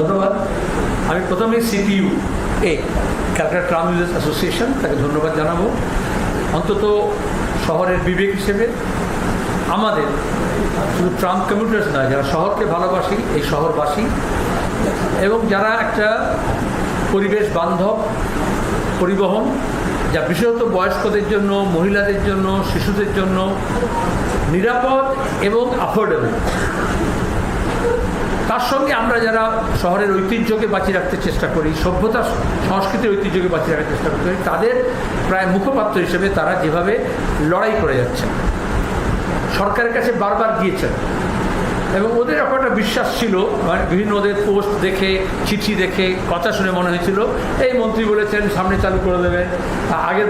ধন্যবাদ। আমি প্রথমে সিটিইউ এ ক্যালকাটা ট্রাম ইউজার্স অ্যাসোসিয়েশন তাকে ধন্যবাদ জানাব। অন্তত শহরের বিবেক হিসেবে আমাদের শুধু ট্রাম কমিউটার্স নয়, যারা শহরকে ভালোবাসি, এই শহরবাসী, এবং যারা একটা পরিবেশ বান্ধব, পরিবহন, যা বিশেষত বয়স্কদের জন্য, মহিলাদের জন্য, শিশুদের জন্য নিরাপদ এবং অ্যাফোর্ডেবল তার সঙ্গে আমরা যারা শহরের ঐতিহ্যকে বাঁচিয়ে রাখতে চেষ্টা করি, সভ্যতা, সংস্কৃতির ঐতিহ্যকে বাঁচিয়ে রাখার চেষ্টা করি, তাদের প্রায় মুখপাত্র হিসেবে তারা যেভাবে লড়াই করে যাচ্ছেন, সরকারের কাছে বারবার গিয়েছেন। এবং ওদের একটা বিশ্বাস ছিল মানে বিভিন্ন ওদের পোস্ট দেখে, চিঠি দেখে, কথা শুনে মনে হয়েছিল, এই মন্ত্রী বলেছেন, সামনে চালু করে দেবেন, আগের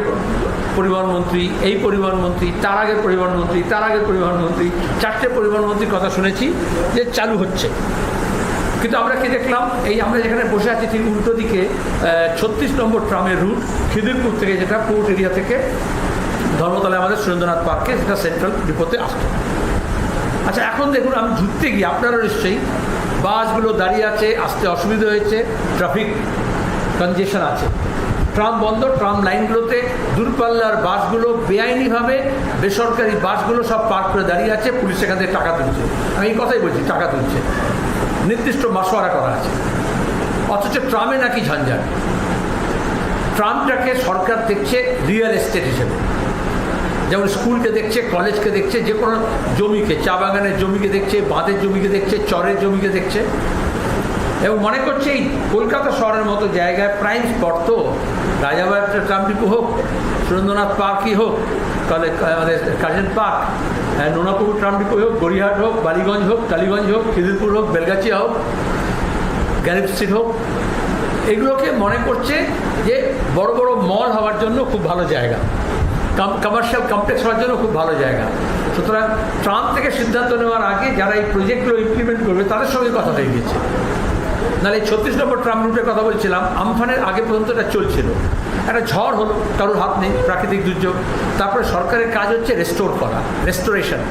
পরিবহন মন্ত্রী, এই পরিবহন মন্ত্রী, তার আগের পরিবহন মন্ত্রী, তার আগের পরিবহন মন্ত্রী, চারটে পরিবহন মন্ত্রীর কথা শুনেছি যে চালু হচ্ছে। কিন্তু আমরা কি দেখলাম? এই আমরা যেখানে বসে আছি ঠিক উল্টো দিকে ছত্রিশ নম্বর ট্রামের রুট খিদিরপুর থেকে যেটা পোর্ট এরিয়া থেকে ধর্মতলায় আমাদের সুরেন্দ্রনাথ পার্কে সেটা সেন্ট্রাল ডিপোতে আসতো। আচ্ছা এখন দেখুন, আমি ঢুকতে গিয়ে আপনারা নিশ্চয়ই বাসগুলো দাঁড়িয়ে আছে, আসতে অসুবিধা হয়েছে ট্রাফিক কনজেশন আছে। ট্রাম বন্ধ, ট্রাম লাইনগুলোতে দূরপাল্লার বাসগুলো বেআইনিভাবে বেসরকারি বাসগুলো সব পার্ক করে দাঁড়িয়ে আছে, পুলিশ সেখান থেকে টাকা তুলছে। আমি এই কথাই বলছি, টাকা তুলছে। নির্দিষ্ট মাসোয়ারা করা আছে। অথচ ট্রামে নাকি ঝঞ্ঝাট। ট্রামটাকে সরকার দেখছে রিয়েল এস্টেট হিসেবে। যেমন স্কুলকে দেখছে কলেজকে দেখছে, যে কোনো জমিকে, চা বাগানের জমিকে দেখছে, বাঁধের জমিকে দেখছে, চরের জমিকে দেখছে। এবং মনে করছে এই কলকাতা শহরের মতো জায়গায় প্রাইম স্পট তো রাজাবাড়ি ট্রাম হোক, সুরেন্দ্রনাথ পার্কই হোক, তাহলে আমাদের Curzon park Nonapur tram depot হোক, গড়িয়াহাট হোক, বালিগঞ্জ হোক, টালিগঞ্জ হোক, খিদিরপুর হোক, বেলগাছিয়া হোক, গ্যারিপ স্ট্রিট হোক, এগুলোকে মনে করছে যে বড় বড় মল হওয়ার জন্য খুব ভালো জায়গা। কমার্শিয়াল কমপ্লেক্স হওয়ার জন্য খুব ভালো জায়গা। সুতরাং ট্রাম্প থেকে সিদ্ধান্ত নেওয়ার আগে যারা এই প্রজেক্টগুলো ইমপ্লিমেন্ট করবে, তাদের সঙ্গে কথা হয়ে গেছে নাহলে ছত্রিশ নম্বর ট্রাম্প রুটের কথা বলছিলাম, আমফানের আগে পর্যন্ত এটা চলছিল। একটা ঝড় হলো, কারোর হাত নেই, প্রাকৃতিক দুর্যোগ। তারপরে সরকারের কাজ হচ্ছে রেস্টোর করা রেস্টোরেশন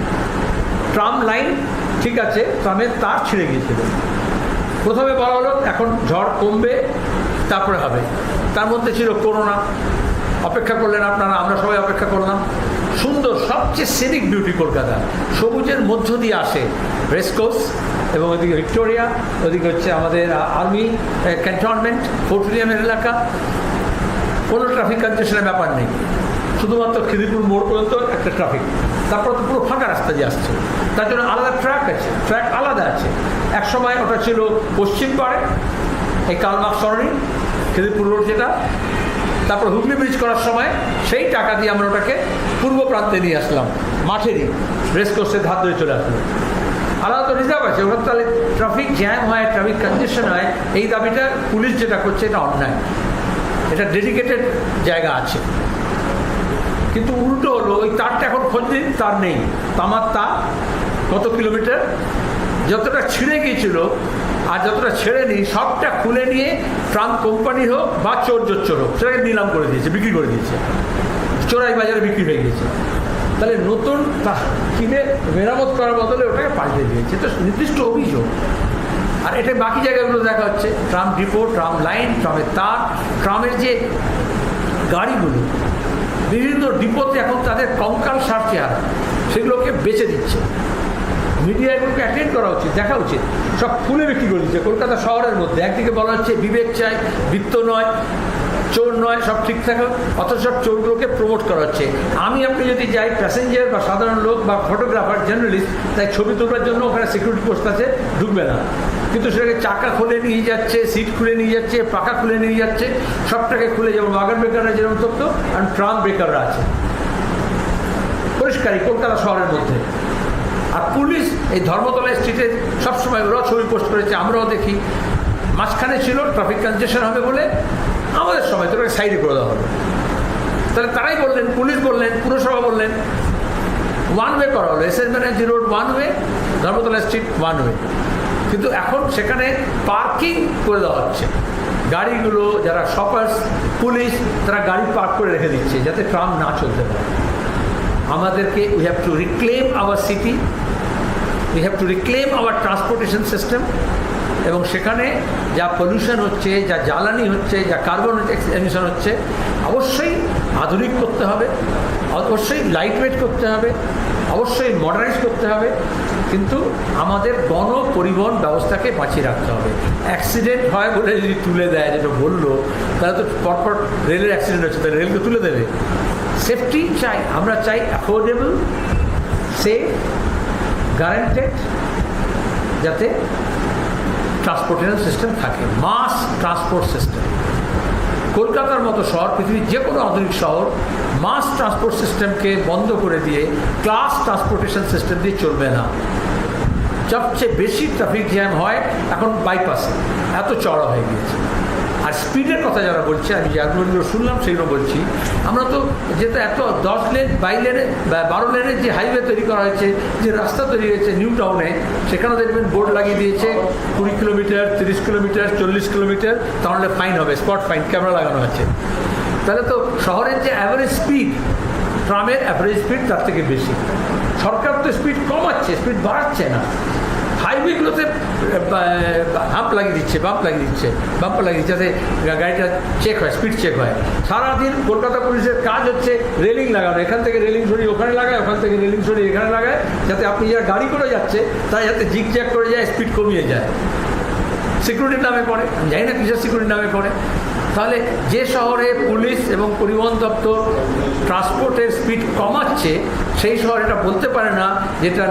ট্রাম লাইন, ঠিক আছে ট্রামের তার ছিঁড়ে গিয়েছিল। প্রথমে বলা হলো, এখন ঝড় কমবে, তারপরে হবে। তার মধ্যে ছিল করোনা অপেক্ষা করলেন আপনারা, আমরা সবাই অপেক্ষা করলাম। সুন্দর, সবচেয়ে সিনিক বিউটি কলকাতা। সবুজের মধ্য দিয়ে আসে রেসকোর্স। এবং ওদিকে ভিক্টোরিয়া, ওদিকে হচ্ছে আমাদের আর্মি ক্যান্টনমেন্ট ফোর্টুরিয়ামের এলাকা। কোনো ট্রাফিক কনজেশনের ব্যাপার নেই। শুধুমাত্র খিদিরপুর মোড় পর্যন্ত একটা ট্রাফিক তারপর তো পুরো ফাঁকা রাস্তা দিয়ে আসছে। তার জন্য আলাদা ট্র্যাক আছে। ট্র্যাক আলাদা আছে। এক সময় ওটা ছিল পশ্চিম পাড়ে, এই কালমাক সরণি, খিদিরপুর রোড যেটা। তারপর হুগলি ব্রিজ করার সময় সেই টাকা দিয়ে আমরা ওটাকে পূর্ব প্রান্তে নিয়ে আসলাম। মাঠেরই। রেস কোর্সের ধার ধরে চলে আসলো আলাদা তো রিজার্ভ আছে ওটা তাহলে ট্রাফিক জ্যাম হয় ট্রাফিক কনজেশন হয়, এই দাবিটা পুলিশ যেটা করছে এটা অন্যায়। এটা ডেডিকেটেড জায়গা আছে। কিন্তু উল্টো হলো, ওই তারটা এখন খোঁজ দিন তার নেই। তামার তার কত কিলোমিটার? যতটা ছিঁড়ে গিয়েছিল আর যতটা ছেড়ে নিই সবটা খুলে নিয়ে ট্রাম কোম্পানি হোক বা চোর চোর হোক, সেটাকে নিলাম করে দিয়েছে, বিক্রি করে দিয়েছে। চোরাই বাজারে বিক্রি হয়ে গেছে তাহলে নতুন কিনে মেরামত করার বদলে ওটাকে পাল্টে দিয়েছে। তো নির্দিষ্ট অভিযোগ। আর এটা বাকি জায়গাগুলো দেখা হচ্ছে। ট্রাম ডিপো ট্রাম লাইন ট্রামের তার ট্রামের যে গাড়িগুলো, বিভিন্ন ডিপোতে এখন তাদের কঙ্কাল সার চেহারা সেগুলোকে বেচে দিচ্ছে। মিডিয়া এগুলোকে অ্যাটেন্ড করা উচিত, দেখা উচিত। সব খুলে বিক্রি করে দিচ্ছে। কলকাতা শহরের মধ্যে। একদিকে বলা হচ্ছে বিবেক চাই, বৃত্ত নয়। চোর নয়, সব ঠিক থাকে অথচ সব চোরগুলোকে প্রমোট করা হচ্ছে। আমি, আপনি যদি যাই প্যাসেঞ্জার বা সাধারণ লোক বা ফটোগ্রাফার জার্নালিস্ট তাই ছবি তোলার জন্য ওখানে সিকিউরিটি পোস্ট আছে, ঢুকবে না। কিন্তু সেটাকে চাকা খুলে নিয়ে যাচ্ছে সিট খুলে নিয়ে যাচ্ছে পাকা খুলে নিয়ে যাচ্ছে, সবটাকে খুলে যেমন বাগান বেকাররা যেরকম তথ্য আর ট্রাম বেকাররা আছে। পরিষ্কারই কলকাতা শহরের মধ্যে। আর পুলিশ এই ধর্মতলা স্ট্রিটে সবসময় ওরাও ছবি পোস্ট করেছে, আমরাও দেখি। মাঝখানে ছিল ট্রাফিক কনজেশন হবে বলে আমাদের সময় তো ওটাকে সাইডে করে দেওয়া হলো তাহলে তারাই বললেন, পুলিশ বললেন, পুরসভা বললেন ওয়ান ওয়ে করা হলো। S S Banerjee road one way Dharmatala street one way কিন্তু এখন সেখানে পার্কিং করে দেওয়া হচ্ছে। গাড়িগুলো যারা শপার্স পুলিশ তারা গাড়ি পার্ক করে রেখে দিচ্ছে যাতে ট্রাম না চলতে পারে। আমাদেরকে we have to reclaim our city we have to reclaim our transportation system এবং সেখানে যা পলিউশন হচ্ছে, যা জ্বালানি হচ্ছে, যা কার্বন এমিশন হচ্ছে, অবশ্যই আধুনিক করতে হবে, অবশ্যই লাইট ওয়েট করতে হবে, অবশ্যই মডারাইজ করতে হবে, কিন্তু আমাদের গণ পরিবহন ব্যবস্থাকে বাঁচিয়ে রাখতে হবে। অ্যাক্সিডেন্ট হয় বলে যদি তুলে দেয়, যেটা বলল, তাহলে তো পরপর রেলের অ্যাক্সিডেন্ট হচ্ছে, তাহলে রেলকে তুলে দেবে। সেফটি চাই, আমরা চাই অ্যাফোর্ডেবল সেফ গ্যারান্টেড যাতে ট্রান্সপোর্টেশন সিস্টেম থাকে মাস ট্রান্সপোর্ট সিস্টেম কলকাতার মতো শহর, পৃথিবীর যে কোনো আধুনিক শহর মাস ট্রান্সপোর্ট সিস্টেমকে বন্ধ করে দিয়ে ক্লাস ট্রান্সপোর্টেশন সিস্টেম দিয়ে চলবে না। সবচেয়ে বেশি ট্রাফিক জ্যাম হয় এখন বাইপাসে এত চড়া হয়ে গিয়েছে। আর স্পিডের কথা যারা বলছে, আমি যে আগ্রহগুলো শুনলাম, সেগুলো বলছি। আমরা তো যেটা এত দশ লেন বাই লেনে বারো লেনের যে হাইওয়ে তৈরি করা হয়েছে, যে রাস্তা তৈরি হয়েছে নিউ টাউনে সেখানে দেখবেন বোর্ড লাগিয়ে দিয়েছে, কুড়ি কিলোমিটার তিরিশ কিলোমিটার চল্লিশ কিলোমিটার তাহলে ফাইন হবে স্পট ফাইন ক্যামেরা লাগানো আছে। তাহলে তো শহরের যে অ্যাভারেজ স্পিড ট্রামের অ্যাভারেজ স্পিড তার থেকে বেশি। সরকার তো স্পিড কমাচ্ছে স্পিড বাড়াচ্ছে না। হাইওয়েগুলোতে হাম্প লাগিয়ে দিচ্ছে বাম্প লাগিয়ে দিচ্ছে বাম্প লাগিয়ে দিচ্ছে, যাতে গাড়িটা চেক হয় স্পিড চেক হয়। সারাদিন কলকাতা পুলিশের কাজ হচ্ছে রেলিং লাগানো। এখান থেকে রেলিং সরিয়ে ওখানে লাগায়, ওখান থেকে রেলিং সরিয়ে এখানে লাগায়, যাতে আপনি যারা গাড়ি করে যাচ্ছে তাই যাতে জিগ জ্যাক করে যায় স্পিড কমিয়ে যায়। সিকিউরিটির নামে পড়ে। জানি না কিসের সিকিউরিটির নামে পড়ে। তাহলে যে শহরে পুলিশ এবং পরিবহন দপ্তর ট্রান্সপোর্টের স্পিড কমাচ্ছে, সেই শহর এটা বলতে পারে না যেটা